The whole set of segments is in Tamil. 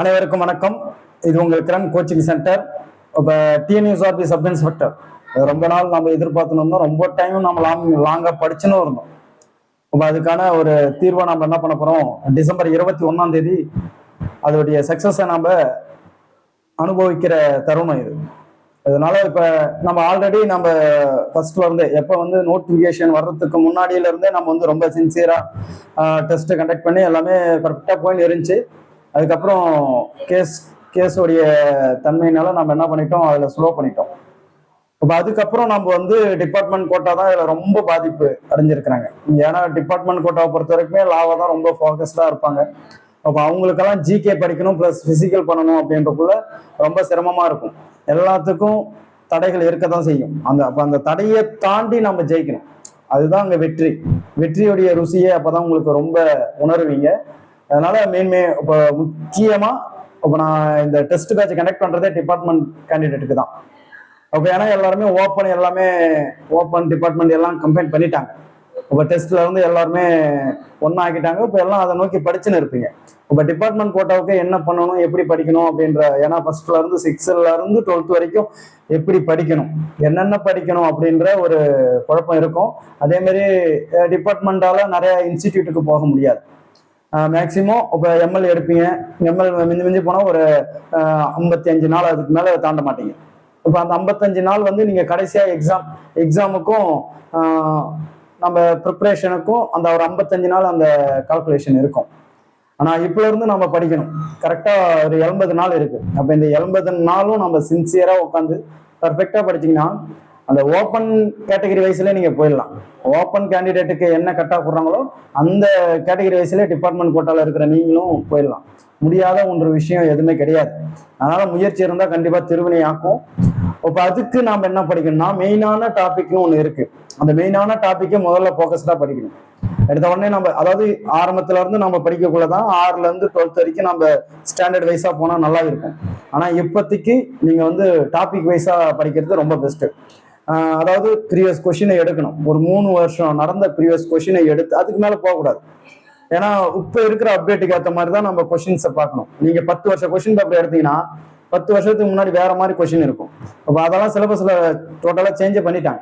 அனைவருக்கும் வணக்கம். இது உங்கள் கிரண் கோச்சிங் சென்டர். இப்போ டிஎன்யூஎஸ்ஆர்பி சப் இன்ஸ்பெக்டர் ரொம்ப நாள் நம்ம எதிர்பார்த்துன்னு இருந்தோம். ரொம்ப டைம் நம்ம லாங் லாங்காக படிச்சுன்னு இருந்தோம். இப்போ அதுக்கான ஒரு தீர்வை நம்ம என்ன பண்ண போகிறோம் டிசம்பர் இருபத்தி ஒன்றாம் தேதி அதோடைய சக்ஸஸை நம்ம அனுபவிக்கிற தருணம் இது. அதனால இப்போ நம்ம ஆல்ரெடி நம்ம ஃபர்ஸ்ட்ல இருந்து எப்போ வந்து நோட்டிஃபிகேஷன் வர்றதுக்கு முன்னாடியில இருந்தே நம்ம வந்து ரொம்ப சின்சியராக டெஸ்ட் கண்டக்ட் பண்ணி எல்லாமே பர்ஃபெக்டாக போயின்னு இருந்துச்சு அதுக்கப்புறம் கேஸ் கேஸோடைய தன்மையினால நம்ம என்ன பண்ணிட்டோம்? அதில் ஸ்லோ பண்ணிட்டோம். இப்போ அதுக்கப்புறம் நம்ம வந்து டிபார்ட்மெண்ட் கோட்டா தான் இதில் ரொம்ப பாதிப்பு அடைஞ்சிருக்கிறாங்க. ஏன்னா டிபார்ட்மெண்ட் கோட்டாவை பொறுத்த வரைக்குமே லாவை தான் ரொம்ப ஃபோக்கஸ்டாக இருப்பாங்க. அப்போ அவங்களுக்கெல்லாம் ஜிகே படிக்கணும் ப்ளஸ் ஃபிசிக்கல் பண்ணணும் அப்படின்றக்குள்ள ரொம்ப சிரமமாக இருக்கும். எல்லாத்துக்கும் தடைகள் இருக்க தான் செய்யும். அந்த அப்போ அந்த தடையை தாண்டி நம்ம ஜெயிக்கணும். அதுதான் அங்கே வெற்றி. வெற்றியுடைய ருசியை அப்போ தான் உங்களுக்கு ரொம்ப உணருவீங்க. அதனால மேன்மே இப்போ முக்கியமாக இப்போ நான் இந்த டெஸ்ட் பேட்ச் கனெக்ட் பண்ணுறதே டிபார்ட்மெண்ட் கேண்டிடேட்டுக்கு தான். அப்போ ஏன்னா எல்லாருமே ஓப்பன் எல்லாமே ஓப்பன் டிபார்ட்மெண்ட் எல்லாம் கம்பைன் பண்ணிட்டாங்க. இப்போ டெஸ்ட்ல இருந்து எல்லாருமே ஒன்றா ஆக்கிட்டாங்க இப்போ எல்லாம் அதை நோக்கி படிச்சுன்னு இருப்பீங்க. இப்போ டிபார்ட்மெண்ட் கோட்டாவுக்கு என்ன பண்ணணும் எப்படி படிக்கணும் அப்படின்ற ஏன்னா ஃபர்ஸ்ட்ல இருந்து சிக்ஸ்த்ல இருந்து டுவெல்த் வரைக்கும் எப்படி படிக்கணும் என்னென்ன படிக்கணும் அப்படின்ற ஒரு குழப்பம் இருக்கும். அதே மாதிரி டிபார்ட்மெண்டால நிறைய இன்ஸ்டிடியூட்டுக்கு போக முடியாது. மேக்சிமம் இப்போ எம்எல் எடுப்பீங்க. எம்எல் மிஞ்சி மிஞ்சி போனால் ஒரு ஐம்பத்தி அஞ்சு நாள் அதுக்கு மேலே தாண்ட மாட்டீங்க. இப்போ அந்த ஐம்பத்தஞ்சு நாள் வந்து நீங்கள் கடைசியாக எக்ஸாம் எக்ஸாமுக்கும் நம்ம ப்ரிப்ரேஷனுக்கும் அந்த ஒரு ஐம்பத்தஞ்சு நாள் அந்த கால்குலேஷன் இருக்கும். ஆனால் இப்போலேருந்து நம்ம படிக்கணும். கரெக்டாக ஒரு எண்பது நாள் இருக்குது அப்போ இந்த எண்பது நாளும் நம்ம சின்சியராக உட்காந்து பர்ஃபெக்டாக படிச்சிங்கன்னா அந்த ஓப்பன் கேட்டகரி வைஸ்ல நீங்க போயிடலாம். ஓப்பன் கேண்டிடேட்டுக்கு என்ன கட்டா போடுறாங்களோ அந்த கேட்டகரி வைஸ்ல டிபார்ட்மெண்ட் கோட்டால இருக்கிற நீங்களும் போயிடலாம். முடியாத ஒன்று விஷயம் எதுவுமே கிடையாது. அதனால முயற்சி இருந்தா கண்டிப்பா திருவினை ஆக்கும். இப்போ அதுக்கு நாம என்ன படிக்கணும்னா மெயினான டாபிக்னு ஒன்று இருக்கு. அந்த மெயினான டாப்பிக்கை முதல்ல ஃபோக்கஸ்டாக படிக்கணும். எடுத்த உடனே நம்ம அதாவது ஆரம்பத்துல இருந்து நம்ம படிக்கக்குள்ளதான் ஆறுல இருந்து டுவெல்த் வரைக்கும் நம்ம ஸ்டாண்டர்ட் வைஸா போனா நல்லா இருக்கும். ஆனா இப்போதைக்கு நீங்க வந்து டாபிக் வைஸா படிக்கிறது ரொம்ப பெஸ்ட் அதாவது ப்ரீவியஸ் கொஷினை எடுக்கணும். ஒரு மூணு வருஷம் நடந்த ப்ரீவியஸ் கொஷினை எடுத்து அதுக்கு மேல போகக்கூடாது. ஏன்னா இப்போ இருக்கிற அப்டேட்டுக்கு ஏற்ற மாதிரி தான் நம்ம கொஷின்ஸை பார்க்கணும். நீங்க பத்து வருஷம் கொஷின் பேப்பர் எடுத்தீங்கன்னா பத்து வருஷத்துக்கு முன்னாடி வேற மாதிரி கொஷின் இருக்கும். அப்போ அதெல்லாம் சிலபஸ்ல டோட்டலாக சேஞ்சே பண்ணிட்டாங்க.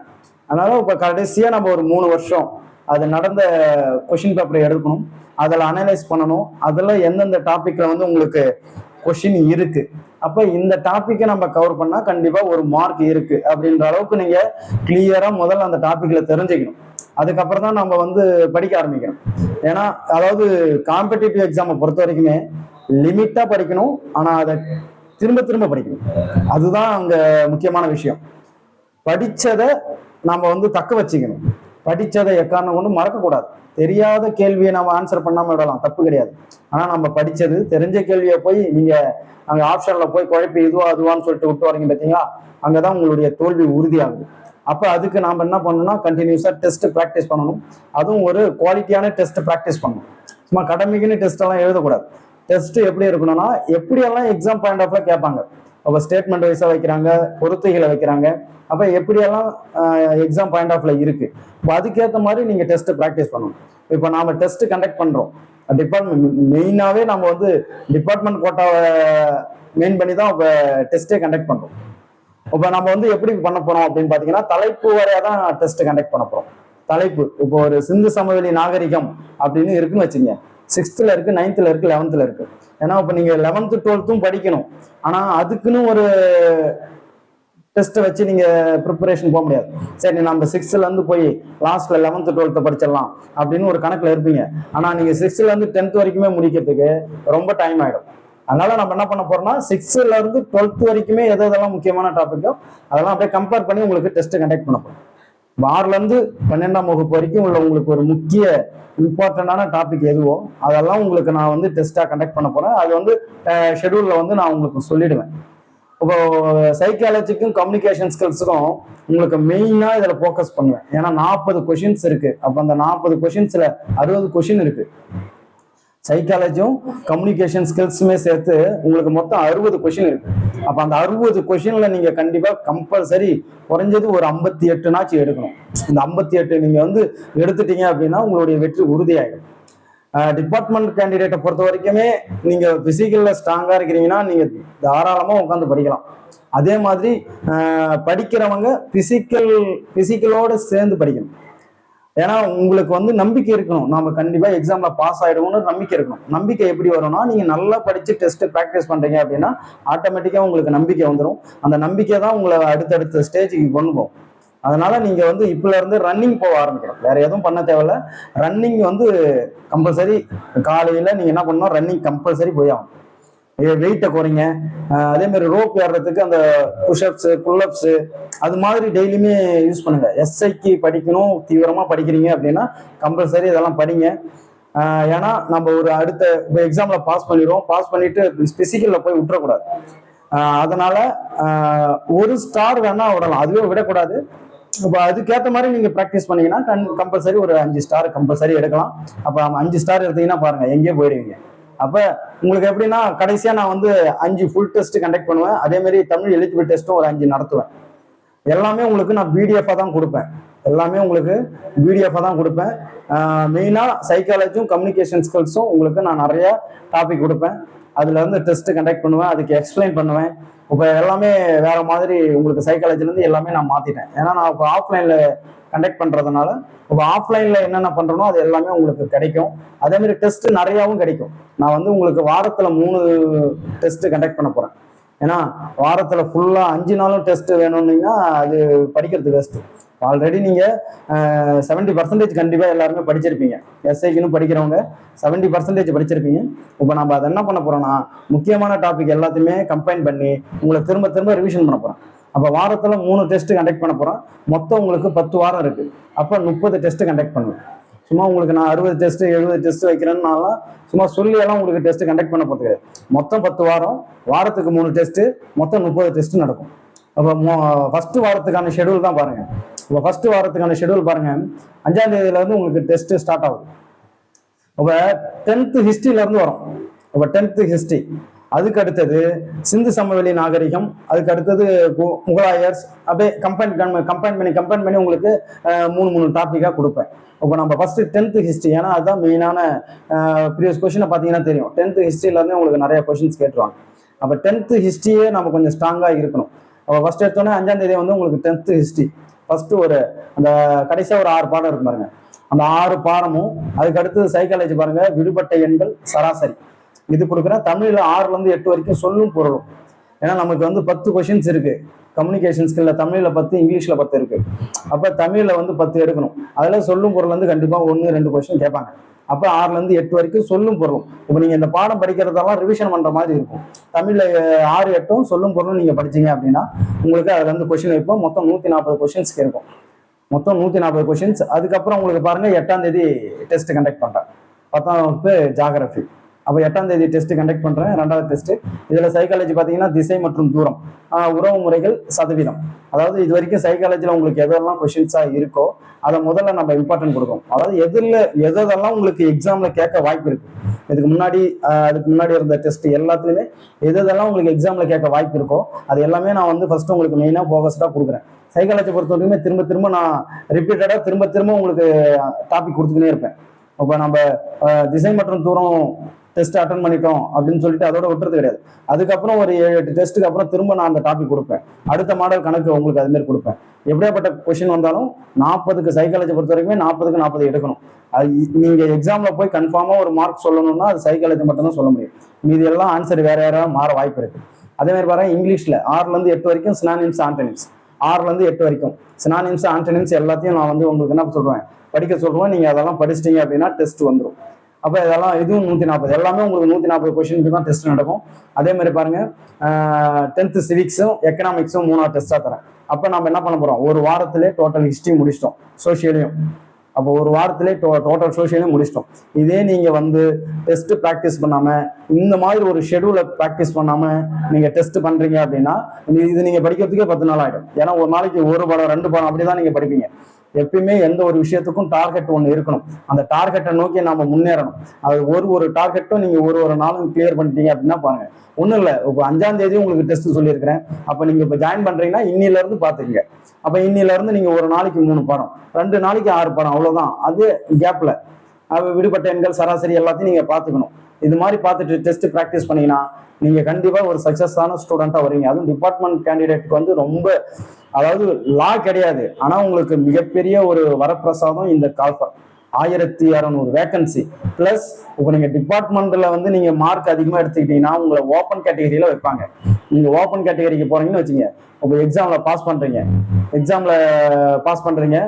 அதனால இப்போ கடைசியாக நம்ம ஒரு மூணு வருஷம் அது நடந்த கொஷின் பேப்பரை எடுக்கணும். அதில் அனலைஸ் பண்ணணும். அதில் எந்தெந்த டாப்பிக்கில் வந்து உங்களுக்கு கொஷின் இருக்குது அப்போ இந்த டாப்பிக்கை நம்ம கவர் பண்ணால் கண்டிப்பாக ஒரு மார்க் இருக்கு. அப்படின்ற அளவுக்கு நீங்கள் கிளியராக முதல்ல அந்த டாப்பிக்கில் தெரிஞ்சுக்கணும். அதுக்கப்புறம் தான் நம்ம வந்து படிக்க ஆரம்பிக்கணும். ஏன்னா அதாவது காம்படிட்டிவ் எக்ஸாமை பொறுத்த வரைக்குமே லிமிட்டாக படிக்கணும் ஆனால் அதை திரும்ப திரும்ப படிக்கணும். அதுதான் அங்கே முக்கியமான விஷயம். படிச்சதை நாம வந்து தக்க வச்சுக்கணும். படித்ததை எக்காரணம் கொண்டு மறக்கக்கூடாது. தெரியாத கேள்வியை நம்ம ஆன்சர் பண்ணாமல் விடலாம். தப்பு கிடையாது. ஆனால் நம்ம படித்தது தெரிஞ்ச கேள்வியை போய் நீங்கள் அங்கே ஆப்ஷனில் போய் குழப்பி இதுவா அதுவான்னு சொல்லிட்டு விட்டு வரீங்க பார்த்தீங்களா அங்கதான் உங்களுடைய தோல்வி உறுதியாகுது. அப்போ அதுக்கு நாம் என்ன பண்ணணும்னா கண்டினியூஸாக டெஸ்ட் ப்ராக்டிஸ் பண்ணணும். அதுவும் ஒரு குவாலிட்டியான டெஸ்ட் ப்ராக்டிஸ் பண்ணணும். சும்மா கடமைக்குன்னு டெஸ்ட்டெல்லாம் எழுதக்கூடாது. டெஸ்ட் எப்படி இருக்கணும்னா எப்படியெல்லாம் எக்ஸாம் பாயிண்ட் ஆஃப்ல கேட்பாங்க. அப்போ ஸ்டேட்மெண்ட் வைஸாக வைக்கிறாங்க பொறுத்துகளை வைக்கிறாங்க. அப்போ எப்படியெல்லாம் எக்ஸாம் பாயிண்ட் ஆஃப்ல இருக்கு? இப்போ அதுக்கேற்ற மாதிரி நீங்க டெஸ்ட் ப்ராக்டிஸ் பண்ணணும். இப்போ நாம டெஸ்ட் கண்டக்ட் பண்றோம். டிபார்ட்மெண்ட் மெயினாவே நம்ம வந்து டிபார்ட்மெண்ட் கோட்டாவை மெயின் பண்ணி தான் இப்போ டெஸ்ட்டே கண்டக்ட் பண்றோம். இப்போ நம்ம வந்து எப்படி பண்ண போறோம் அப்படின்னு பாத்தீங்கன்னா தலைப்பு வரையா தான் டெஸ்ட் கண்டக்ட் பண்ண போறோம். தலைப்பு இப்போ ஒரு சிந்து சமவெளி நாகரிகம் அப்படின்னு இருக்குன்னு வச்சுங்க. சிக்ஸ்த்தில் இருக்கு நைன்த்தில் இருக்கு லெவன்த்தில் இருக்கு. ஏன்னா இப்போ நீங்க லெவன்த்து டுவெல்த்தும் படிக்கணும். ஆனா அதுக்குன்னு ஒரு டெஸ்ட்டை வச்சு நீங்க ப்ரிப்பரேஷன் போக முடியாது. சரி நம்ம சிக்ஸ்த்ல இருந்து போய் லாஸ்ட்ல லெவன்த்து டுவெல்த்து படிச்சிடலாம் அப்படின்னு ஒரு கணக்குல இருப்பீங்க. ஆனா நீங்க சிக்ஸ்த்ல இருந்து டென்த் வரைக்குமே முடிக்கிறதுக்கு ரொம்ப டைம் ஆயிடும். அதனால நம்ம என்ன பண்ண போறோம்னா சிக்ஸ்த்ல இருந்து டுவெல்த் வரைக்குமே எது எதெல்லாம் முக்கியமான டாபிக்கோ அதெல்லாம் அப்படியே கம்பேர் பண்ணி உங்களுக்கு டெஸ்ட் கண்டக்ட் பண்ண போறோம். ஆறுல இருந்து பன்னெண்டாம் வகுப்பு வரைக்கும் உள்ள உங்களுக்கு ஒரு முக்கிய இம்பார்ட்டண்டான டாபிக் எதுவோ அதெல்லாம் உங்களுக்கு நான் வந்து டெஸ்டா கண்டக்ட் பண்ண போறேன். அது வந்து ஷெடியூல்ல வந்து நான் உங்களுக்கு சொல்லிடுவேன். இப்போ சைக்காலஜிக்கும் கம்யூனிகேஷன் ஸ்கில்ஸுக்கும் உங்களுக்கு மெயினாக இதில் ஃபோக்கஸ் பண்ணுவேன். ஏன்னா நாற்பது கொஷின்ஸ் இருக்கு. அப்போ அந்த நாற்பது கொஷின்ஸ்ல அறுபது கொஷின் இருக்கு. சைக்காலஜியும் கம்யூனிகேஷன் ஸ்கில்ஸுமே சேர்த்து உங்களுக்கு மொத்தம் அறுபது கொஷின் இருக்கு. அப்ப அந்த அறுபது கொஷின்ல நீங்க கண்டிப்பா கம்பல்சரி குறைஞ்சது ஒரு ஐம்பத்தி எட்டுனாச்சும் எடுக்கணும். இந்த ஐம்பத்தி எட்டு நீங்க வந்து எடுத்துட்டீங்க அப்படின்னா உங்களுடைய வெற்றி உறுதியாயிடும். டிபார்ட்மெண்ட் கேண்டிடேட்டை பொறுத்த வரைக்குமே நீங்க பிசிக்கல்ல ஸ்ட்ராங்கா இருக்கிறீங்கன்னா நீங்க தாராளமா உட்காந்து படிக்கலாம். அதே மாதிரி ஆஹ், படிக்கிறவங்க பிசிக்கல் பிசிக்கலோட சேர்ந்து படிக்கணும். ஏன்னா உங்களுக்கு வந்து நம்பிக்கை இருக்கணும். நாம கண்டிப்பா எக்ஸாம்ல பாஸ் ஆயிடுவோம்னு நம்பிக்கை இருக்கணும். நம்பிக்கை எப்படி வரும்னா நீங்க நல்லா படிச்சு டெஸ்ட் ப்ராக்டிஸ் பண்றீங்க அப்படின்னா ஆட்டோமேட்டிக்கா உங்களுக்கு நம்பிக்கை வந்துடும் அந்த நம்பிக்கை தான் உங்களை அடுத்தடுத்த ஸ்டேஜுக்கு கொண்டு போகும். அதனால நீங்க வந்து இப்பல இருந்து ரன்னிங் போக ஆரம்பிக்கணும். வேற எதுவும் பண்ண தேவையில்ல. ரன்னிங் வந்து கம்பல்சரி காலையில நீங்க என்ன பண்ணணும்? ரன்னிங் கம்பல்சரி போய் ஆகும் வெயிட்டை குறைங்க. அதே மாதிரி ரோப் ஏறுறதுக்கு அந்த புஷ்அப்ஸ் புல்லப்ஸ் அது மாதிரி டெய்லியுமே யூஸ் பண்ணுங்க. எஸ்ஐக்கு படிக்கணும். தீவிரமா படிக்கிறீங்க அப்படின்னா கம்பல்சரி இதெல்லாம் படிங்க. ஏன்னா நம்ம ஒரு அடுத்த இப்போ எக்ஸாம்ல பாஸ் பண்ணிடுவோம். பாஸ் பண்ணிட்டு பிசிக்கல்ல போய் விட்டுறக்கூடாது. அதனால ஒரு ஸ்டார் வேணா விடலாம். அதுவே விடக்கூடாது. இப்போ அதுக்கேற்ற மாதிரி நீங்கள் ப்ராக்டிஸ் பண்ணீங்கன்னா கண் கம்பல்சரி ஒரு அஞ்சு ஸ்டார் கம்பல்சரி எடுக்கலாம். அப்போ அஞ்சு ஸ்டார் எடுத்தீங்கன்னா பாருங்கள் எங்கேயோ போயிடுவீங்க அப்போ உங்களுக்கு எப்படின்னா கடைசியாக நான் வந்து அஞ்சு ஃபுல் டெஸ்ட் கண்டக்ட் பண்ணுவேன். அதேமாதிரி தமிழ் எலிஜிபிள் டெஸ்ட்டும் ஒரு அஞ்சு நடத்துவேன். எல்லாமே உங்களுக்கு நான் பிடிஎஃபாக தான் கொடுப்பேன். எல்லாமே உங்களுக்கு பிடிஎஃபாக தான் கொடுப்பேன். மெயினாக சைக்காலஜியும் கம்யூனிகேஷன் ஸ்கில்ஸும் உங்களுக்கு நான் நிறைய டாபிக் கொடுப்பேன். அதுல வந்து டெஸ்ட் கண்டக்ட் பண்ணுவேன் அதுக்கு எக்ஸ்பிளைன் பண்ணுவேன். இப்போ எல்லாமே வேற மாதிரி உங்களுக்கு சைக்காலஜிலேருந்து எல்லாமே நான் மாத்திட்டேன். ஏன்னா நான் இப்போ ஆஃப்லைனில் கண்டக்ட் பண்ணுறதுனால இப்போ ஆஃப்லைனில் என்னென்ன பண்ணுறனோ அது எல்லாமே உங்களுக்கு கிடைக்கும். அதேமாரி டெஸ்ட்டு டெஸ்ட் நிறையாவும் கிடைக்கும். நான் வந்து உங்களுக்கு வாரத்தில் மூணு டெஸ்ட் கண்டக்ட் பண்ண போகிறேன் ஏன்னா வாரத்தில் ஃபுல்லாக அஞ்சு நாளும் டெஸ்ட் வேணும்னீங்கன்னா அது படிக்கிறது பெஸ்ட்டு ஆல்ரெடி நீங்க செவன்டி பர்சன்டேஜ் கண்டிப்பா எல்லாருமே படிச்சிருப்பீங்க. எஸ்ஐக்குன்னு படிக்கிறவங்க செவன்டி பர்சன்டேஜ் படிச்சிருப்பீங்க. இப்போ நம்ம அதை என்ன பண்ண போறோம்னா முக்கியமான டாபிக் எல்லாத்தையுமே கம்பைன் பண்ணி உங்களை திரும்ப திரும்ப ரிவிஷன் பண்ண போறோம். அப்போ வாரத்துல மூணு டெஸ்ட் கண்டக்ட் பண்ண போறோம். மொத்தம் உங்களுக்கு பத்து வாரம் இருக்கு. அப்போ முப்பது டெஸ்ட் கண்டக்ட் பண்ணுவேன் சும்மா உங்களுக்கு நான் அறுபது டெஸ்ட் எழுபது டெஸ்ட் வைக்கிறேன்னாலாம் சும்மா சொல்லி எல்லாம் உங்களுக்கு டெஸ்ட் கண்டக்ட் பண்ண போகிறது கிடையாது. மொத்தம் பத்து வாரம் வாரத்துக்கு மூணு டெஸ்ட் மொத்தம் முப்பது டெஸ்ட் நடக்கும். அப்போ ஃபர்ஸ்ட் வாரத்துக்கான ஷெடியூல் தான் பாருங்க. இப்போ ஃபர்ஸ்ட் வாரத்துக்கான ஷெடியூல் பாருங்க. அஞ்சாம் தேதியில இருந்து உங்களுக்கு டெஸ்ட் ஸ்டார்ட் ஆகுது. அப்போ டென்த்து ஹிஸ்ட்ரியில இருந்து வரும். அப்போ டென்த்து ஹிஸ்ட்ரி அதுக்கு அடுத்தது சிந்து சமவெளி நாகரிகம் அதுக்கு அடுத்தது முகலாயர்ஸ் அப்படியே கம்பைன் கம்பைன் பண்ணி கம்பைன் பண்ணி உங்களுக்கு மூணு மூணு டாப்பிக்காக கொடுப்பேன். இப்போ நம்ம ஃபர்ஸ்ட் டென்த்து ஹிஸ்ட்ரி ஏன்னா அதுதான் மெயினான ப்ரீவியஸ் கொஷினை பார்த்தீங்கன்னா தெரியும். டென்த்து ஹிஸ்ட்ரியிலேருந்து உங்களுக்கு நிறைய கொஷின்ஸ் கேட்டுருவாங்க. அப்போ டென்த்து ஹிஸ்ட்ரியே நம்ம கொஞ்சம் ஸ்ட்ராங்காக இருக்கணும். அப்போ ஃபர்ஸ்ட் எடுத்தோன்னே அஞ்சாம் தேதி வந்து உங்களுக்கு டென்த்து ஹிஸ்ட்ரி ஃபர்ஸ்ட் ஒரு அந்த கடைசியாக ஒரு ஆறு பாடம் இருக்கு பாருங்க. அந்த ஆறு பாடமும் அதுக்கு அடுத்தது சைக்காலஜி பாருங்க விடுபட்ட எண்கள் சராசரி. இது கொடுக்குறேன் தமிழில் ஆறுல இருந்து எட்டு வரைக்கும் சொல்லும் பொருளும். ஏன்னா நமக்கு வந்து பத்து கொஷின்ஸ் இருக்கு. கம்யூனிகேஷன் ஸ்கில்ல தமிழில் பத்து இங்கிலீஷ்ல பத்து இருக்கு. அப்ப தமிழ்ல வந்து பத்து எடுக்கணும். அதில் சொல்லும் பொருள் வந்து கண்டிப்பா ஒன்று ரெண்டு கொஷின் கேட்பாங்க. அப்ப ஆறுல இருந்து எட்டு வரைக்கும் சொல்லும் பொருளும். இப்போ நீங்க இந்த பாடம் படிக்கிறதெல்லாம் ரிவிஷன் பண்ற மாதிரி இருக்கும். தமிழ்ல ஆறு எட்டும் சொல்லும் பொருளும் நீங்க படிச்சீங்க அப்படின்னா உங்களுக்கு அதுல இருந்து கொஸ்டின் வைப்போம் மொத்தம் நூத்தி நாற்பது கொஷின்ஸ்க்கு இருக்கும். மொத்தம் நூத்தி நாற்பது கொஸ்டின்ஸ் அதுக்கப்புறம் உங்களுக்கு பாருங்க எட்டாம் தேதி டெஸ்ட் கண்டக்ட் பண்றேன். பத்தாம் வகுப்பு ஜாகிரபி அப்போ எட்டாம் தேதி டெஸ்ட் கண்டக்ட் பண்றேன் ரெண்டாவது டெஸ்ட் இதுல சைக்காலஜி பாத்தீங்கன்னா திசை மற்றும் தூரம். உறவு முறைகள் சதவீதம். அதாவது இது வரைக்கும் சைக்காலஜில உங்களுக்கு எதெல்லாம் கொஷின்ஸா இருக்கோ அதை முதல்ல நம்ம இம்பார்ட்டன்ட் கொடுக்கணும். அதாவது எதில் எதெல்லாம் உங்களுக்கு எக்ஸாம்ல கேட்க வாய்ப்பு இருக்கு. இதுக்கு முன்னாடி அதுக்கு முன்னாடி இருந்த டெஸ்ட் எல்லாத்துலயுமே எதெல்லாம் உங்களுக்கு எக்ஸாம்ல கேட்க வாய்ப்பு இருக்கோ அது எல்லாமே நான் வந்து ஃபர்ஸ்ட் உங்களுக்கு மெயினா ஃபோகஸ்டா கொடுக்குறேன். சைக்காலஜி பொறுத்த வரைக்குமே திரும்ப திரும்ப நான் ரிப்பீட்டடா திரும்ப திரும்ப உங்களுக்கு டாபிக் கொடுத்துக்கினே இருப்பேன். இப்போ நம்ம திசை மற்றும் தூரம் டெஸ்ட் அட்டன் பண்ணிட்டோம் அப்படின்னு சொல்லிட்டு அதோட விட்டுறது கிடையாது. அதுக்கப்புறம் ஒரு ஏழு எட்டு டெஸ்ட்டுக்கு அப்புறம் திரும்ப நான் அந்த டாபிக் கொடுப்பேன். அடுத்த மாடல் கணக்கு உங்களுக்கு அதுமாரி கொடுப்பேன். எப்படியாப்பட்ட கொஷின் வந்தாலும் நாற்பதுக்கு சைக்காலஜி பொறுத்த வரைக்குமே நாற்பதுக்கு நாற்பது எடுக்கணும். அது இ- நீங்க எக்ஸாம்ல போய் கன்ஃபார்மாக ஒரு மார்க் சொல்லணும்னா அது சைக்காலஜி மட்டும் தான் சொல்ல முடியும். மீதி எல்லாம் ஆன்சர் வேற யாராவது மாற வாய்ப்பு இருக்கு. அதே மாதிரி பாருங்க இங்கிலீஷ்ல ஆறுல இருந்து எட்டு வரைக்கும் சினானிம்ஸ் ஆண்டனிம்ஸ் ஆறுல இருந்து எட்டு வரைக்கும் சினானிம்ஸ் ஆண்டனிம்ஸ் எல்லாத்தையும் நான் வந்து உங்களுக்கு என்ன சொல்றேன்? படிக்க சொல்றேன். நீங்க அதெல்லாம் படிச்சிட்டீங்க அப்படின்னா டெஸ்ட் வந்துடும் அப்ப இதெல்லாம் இதுவும் நூத்தி நாற்பது எல்லாமே உங்களுக்கு நூத்தி நாற்பது கொஸ்டினுக்கு தான் டெஸ்ட் நடக்கும். அதே மாதிரி பாருங்க டென்த் சிவிக்ஸும் எக்கனாமிக்ஸும் மூணாவது டெஸ்டா தரேன். அப்ப நம்ம என்ன பண்ண போறோம்? ஒரு வாரத்திலே டோட்டல் ஹிஸ்டரி முடிச்சிட்டோம் சோஷியலையும் அப்போ ஒரு வாரத்திலே டோட்டல் சோஷியலையும் முடிச்சிட்டோம். இதே நீங்க வந்து டெஸ்ட் ப்ராக்டிஸ் பண்ணாம இந்த மாதிரி ஒரு ஷெடியூலை ப்ராக்டிஸ் பண்ணாம நீங்க டெஸ்ட் பண்றீங்க அப்படின்னா இது இது நீங்க படிக்கிறதுக்கே பத்து நாள் ஆகிடும் ஏன்னா ஒரு நாளைக்கு ஒரு படம் ரெண்டு பாடம் அப்படிதான் நீங்க படிப்பீங்க. எப்பயுமே எந்த ஒரு விஷயத்துக்கும் டார்கெட் ஒன்று இருக்கணும். அந்த டார்கெட்டை நோக்கி நாம முன்னேறணும். அது ஒரு ஒரு டார்கெட்டும் நீங்க ஒரு ஒரு நாளும் கிளியர் பண்ணிட்டீங்க அப்படின்னா பாருங்க. ஒன்றும் இல்லை. இப்போ அஞ்சாம் தேதி உங்களுக்கு டெஸ்ட் சொல்லியிருக்கிறேன். அப்போ நீங்க இப்போ ஜாயின் பண்ணுறீங்கன்னா இன்னில இருந்து பாத்துக்கங்க. அப்போ இன்னில இருந்து நீங்க ஒரு நாளைக்கு மூணு படம் ரெண்டு நாளைக்கு ஆறு படம் அவ்வளோதான் அது கேப்ல விடுபட்ட எண்கள் சராசரி எல்லாத்தையும் நீங்க பார்த்துக்கணும் இது மாதிரி பார்த்துட்டு டெஸ்ட் ப்ராக்டிஸ் பண்ணீங்கன்னா நீங்க கண்டிப்பா ஒரு சக்ஸஸான ஸ்டூடெண்டா வரீங்க அதுவும் டிபார்ட்மெண்ட் கேண்டிடேட்க்கு வந்து ரொம்ப அதாவது லா கிடையாது. ஆனா உங்களுக்கு மிகப்பெரிய ஒரு வரப்பிரசாதம் இந்த கால்ஃபர் ஆயிரத்தி இரநூறு வேகன்சி பிளஸ் இப்போ நீங்க டிபார்ட்மெண்ட்ல வந்து நீங்க மார்க் அதிகமா எடுத்துக்கிட்டீங்கன்னா உங்களை ஓப்பன் கேட்டகரியில வைப்பாங்க. நீங்க ஓப்பன் கேட்டகரிக்கு போறீங்கன்னு வச்சுங்க இப்போ எக்ஸாம்ல பாஸ் பண்றீங்க. எக்ஸாம்ல பாஸ் பண்றீங்க.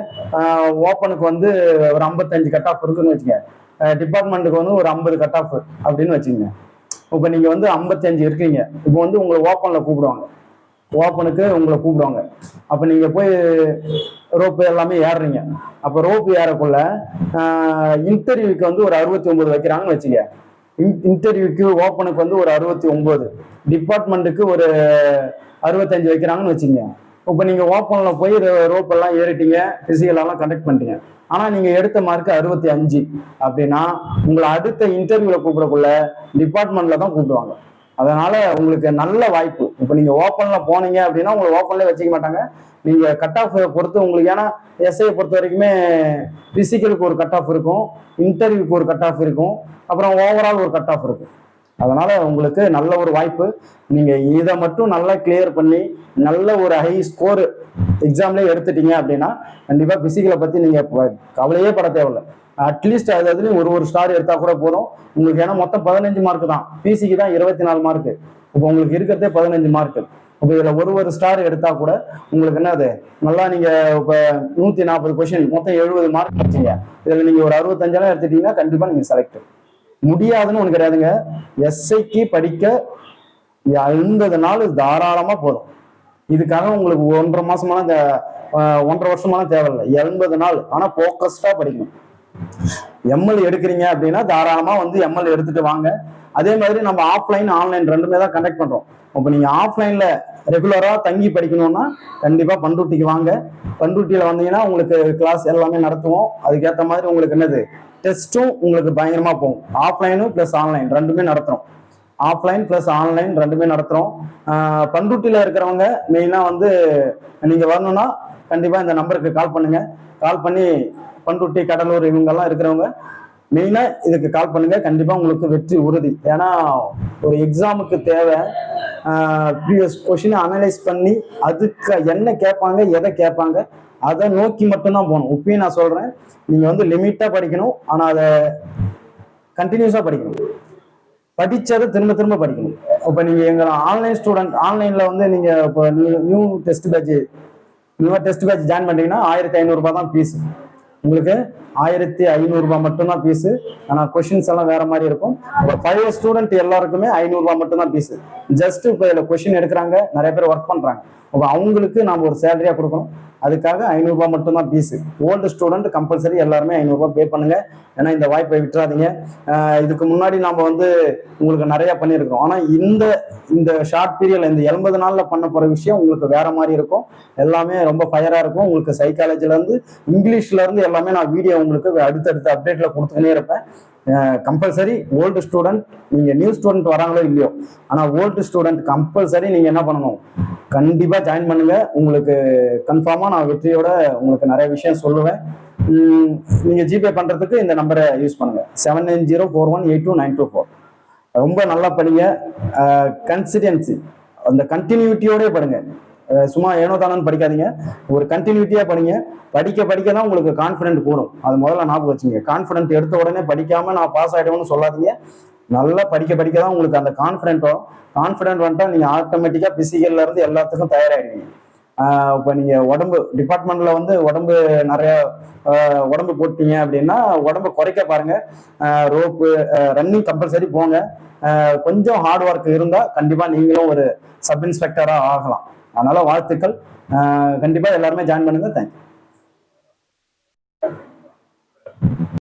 ஓப்பனுக்கு வந்து ஒரு ஐம்பத்தஞ்சு கட் ஆஃப் இருக்குன்னு வச்சுங்க டிபார்ட்மெண்ட்டுக்கு வந்து ஒரு ஐம்பது கட் ஆஃப் அப்படின்னு வச்சுங்க இப்போ நீங்கள் வந்து ஐம்பத்தஞ்சு இருக்கீங்க. இப்போ வந்து உங்களை ஓப்பனில் கூப்பிடுவாங்க. ஓப்பனுக்கு உங்களை கூப்பிடுவாங்க. அப்போ நீங்கள் போய் ரோப்பு எல்லாமே ஏறுறீங்க. அப்போ ரோப்பு ஏறக்குள்ள இன்டர்வியூக்கு வந்து ஒரு அறுபத்தி ஒம்பது வைக்கிறாங்கன்னு வச்சுக்க இன்டர்வியூக்கு ஓப்பனுக்கு வந்து ஒரு அறுபத்தி ஒம்பது டிபார்ட்மெண்ட்டுக்கு ஒரு அறுபத்தஞ்சு வைக்கிறாங்கன்னு வச்சுங்க. இப்போ நீங்க ஓப்பன்ல போய் ரோப் எல்லாம் ஏறிட்டீங்க physical எல்லாம் கண்டக்ட் பண்ணிட்டீங்க. ஆனா நீங்க எடுத்த மார்க் அறுபத்தி அஞ்சு அப்படின்னா உங்களை அடுத்த இன்டர்வியூல கூப்பிடக்குள்ள டிபார்ட்மெண்ட்ல தான் கூப்பிடுவாங்க. அதனால உங்களுக்கு நல்ல வாய்ப்பு. இப்போ நீங்க ஓப்பன்ல போனீங்க அப்படின்னா உங்களை ஓப்பன்ல வச்சுக்க மாட்டாங்க. நீங்க கட் ஆஃப் பொறுத்து உங்களுக்கு ஏன்னா எஸ்ஐயை பொறுத்த வரைக்குமே பிசிக்கலுக்கு ஒரு கட் ஆஃப் இருக்கும் இன்டர்வியூக்கு ஒரு கட் ஆஃப் இருக்கும் அப்புறம் ஓவரால் ஒரு கட் ஆஃப் இருக்கும். அதனால உங்களுக்கு நல்ல ஒரு வாய்ப்பு. நீங்க இதை மட்டும் நல்லா கிளியர் பண்ணி நல்ல ஒரு ஹை ஸ்கோர் எக்ஸாம்லேயே எடுத்துட்டீங்க அப்படின்னா கண்டிப்பா பிசிக்கலை பத்தி நீங்க கவலையே பட தேவையில்ல. அட்லீஸ்ட் அது அதுலயும் ஒரு ஒரு ஸ்டார் எடுத்தா கூட போதும். உங்களுக்கு ஏன்னா மொத்தம் பதினஞ்சு மார்க் தான். பிசிக்கு தான் இருபத்தி நாலு மார்க் இப்போ உங்களுக்கு இருக்கிறதே பதினஞ்சு மார்க் இப்போ இதில் ஒரு ஒரு ஸ்டார் எடுத்தா கூட உங்களுக்கு என்னது நல்லா நீங்க இப்போ நூத்தி நாற்பது கொஸ்டின் மொத்தம் எழுபது மார்க் வச்சீங்க இதில் நீங்க ஒரு அறுபத்தஞ்செல்லாம் எடுத்துட்டீங்கன்னா கண்டிப்பா நீங்க செலக்ட் முடியாதுன்னு ஒண்ணு கிடையாதுங்க. எஸ்ஐக்கு படிக்க ஐம்பது நாள் தாராளமா போதும். இதுக்காக உங்களுக்கு ஒன்றரை மாசமான தே- ஒன்றரை வருஷமான தேவையில்லை. எண்பது நாள். ஆனா போக்கஸ்டா படிக்கணும். எம்எல் எடுக்கிறீங்க அப்படின்னா தாராளமா வந்து எம்எல் எடுத்துட்டு வாங்க. அதே மாதிரி நம்ம ஆஃப்லைன் ஆன்லைன் ரெண்டுமே தான் கண்டக்ட் பண்றோம். இப்போ நீங்க ஆஃப்லைன்ல ரெகுலரா தங்கி படிக்கணும்னா கண்டிப்பா பண்ருட்டிக்கு வாங்க. பண்ருட்டியில வந்தீங்கன்னா உங்களுக்கு கிளாஸ் எல்லாமே நடத்துவோம். அதுக்கேற்ற மாதிரி உங்களுக்கு என்னது? டெஸ்ட்டும் உங்களுக்கு பயங்கரமா போகும். ஆஃப்லைனும் ப்ளஸ் ஆன்லைன் ரெண்டுமே நடத்துறோம். ஆஃப்லைன் ப்ளஸ் ஆன்லைன் ரெண்டுமே நடத்துறோம். ஆஹ் இருக்கிறவங்க மெயினா வந்து நீங்க வரணும்னா கண்டிப்பா இந்த நம்பருக்கு கால் பண்ணுங்க. கால் பண்ணி பண்ருட்டி கடலூர் இவங்கெல்லாம் இருக்கிறவங்க மெயினா இதுக்கு கால் பண்ணுங்க. கண்டிப்பா உங்களுக்கு வெற்றி உறுதி. ஏன்னா ஒரு எக்ஸாமுக்கு தேவை. ப்ரீவியஸ் கொஷினை அனலைஸ் பண்ணி அதுக்கு என்ன கேட்பாங்க எதை கேட்பாங்க அதை நோக்கி மட்டும்தான் போகணும். இப்பயும் நான் சொல்றேன். நீங்க வந்து லிமிட்டா படிக்கணும். ஆனா அதை கண்டினியூஸா படிக்கணும். படிச்சதை திரும்ப திரும்ப படிக்கணும். இப்போ நீங்க எங்க ஆன்லைன் ஸ்டூடெண்ட் ஆன்லைன்ல வந்து நீங்க இப்போ new test batch new test batch join பண்ணீங்கன்னா ஆயிரத்தி ஐநூறுரூபா தான் ஃபீஸ் உங்களுக்கு ஆயிரத்தி ஐநூறுரூபா மட்டும்தான் ஃபீஸு ஆனால் கொஷின்ஸ் எல்லாம் வேற மாதிரி இருக்கும். ஒரு ஃபைவ் ஸ்டூடெண்ட் எல்லாருக்குமே ஐநூறுரூபா மட்டும்தான் ஃபீஸு ஜஸ்ட் இப்போ இதில் கொஷின் எடுக்கிறாங்க நிறைய பேர் ஒர்க் பண்ணுறாங்க அப்போ அவங்களுக்கு நாம் ஒரு சேலரியாக கொடுக்கணும். அதுக்காக ஐநூறுரூபா மட்டும்தான் ஃபீஸு ஓல்டு ஸ்டூடெண்ட் கம்பல்சரி எல்லாருமே ஐநூறுரூபா பே பண்ணுங்க. ஏன்னா இந்த வாய்ப்பை விட்டுறாதீங்க. இதுக்கு முன்னாடி நாம் வந்து உங்களுக்கு நிறையா பண்ணியிருக்கிறோம். ஆனால் இந்த இந்த ஷார்ட் பீரியடில் இந்த எண்பது நாளில் பண்ண போகிற விஷயம் உங்களுக்கு வேற மாதிரி இருக்கும். எல்லாமே ரொம்ப ஃபயராக இருக்கும். உங்களுக்கு சைக்காலஜிலேருந்து இங்கிலீஷ்லேருந்து இருந்து எல்லாமே நான் வீடியோ உங்களுக்கு அடுத்தடுத்த அப்டேட்டில் கொடுத்துக்கினே இருப்பேன். கம்பல்சரி ஓல்டு ஸ்டூடெண்ட் நீங்கள் நியூ ஸ்டூடெண்ட் வராங்களோ இல்லையோ. ஆனால் ஓல்டு ஸ்டூடெண்ட் கம்பல்சரி நீங்கள் என்ன பண்ணணும்? கண்டிப்பா ஜாயின் பண்ணுங்க. உங்களுக்கு கன்ஃபார்மா நான் வெற்றியோட உங்களுக்கு நிறைய விஷயம் சொல்லுவேன். நீங்கள் நீங்க ஜிபே பண்றதுக்கு இந்த நம்பரை யூஸ் பண்ணுங்க. Seven nine zero four one eight two nine two four ரொம்ப நல்லா படிங்க. கன்சிடென்சி அந்த கண்டினியூட்டியோடய படுங்க. சும்மா ஏனோ தானோன்னு படிக்காதீங்க. ஒரு கண்டினியூட்டியா படிங்க. படிக்க படிக்க தான் உங்களுக்கு கான்ஃபிடென்ட் கூடும். அது முதல்ல ஞாபகம் வச்சுங்க. கான்ஃபிடென்ட் எடுத்த உடனே படிக்காம நான் பாஸ் ஆகிடுவேன்னு சொல்லாதீங்க. நல்லா படிக்க படிக்க தான் உங்களுக்கு அந்த கான்ஃபிடென்ட் வரும் கான்ஃபிடென்ட் வந்துட்டா நீங்க ஆட்டோமேட்டிக்கா பிசிக்கல்ல இருந்து எல்லாத்துக்கும் தயாராகிடுவீங்க இப்போ நீங்க உடம்பு டிபார்ட்மெண்ட்ல வந்து உடம்பு நிறைய உடம்பு போட்டீங்க அப்படின்னா உடம்பு குறைக்க பாருங்க. ரோப்பு ரன்னிங் கம்பல்சரி போங்க. கொஞ்சம் ஹார்ட் ஒர்க் இருந்தா கண்டிப்பா நீங்களும் ஒரு சப் இன்ஸ்பெக்டரா ஆகலாம். அதனால வாழ்த்துக்கள். கண்டிப்பாக கண்டிப்பா எல்லாருமே ஜாயின் பண்ணுங்க. தேங்க்யூ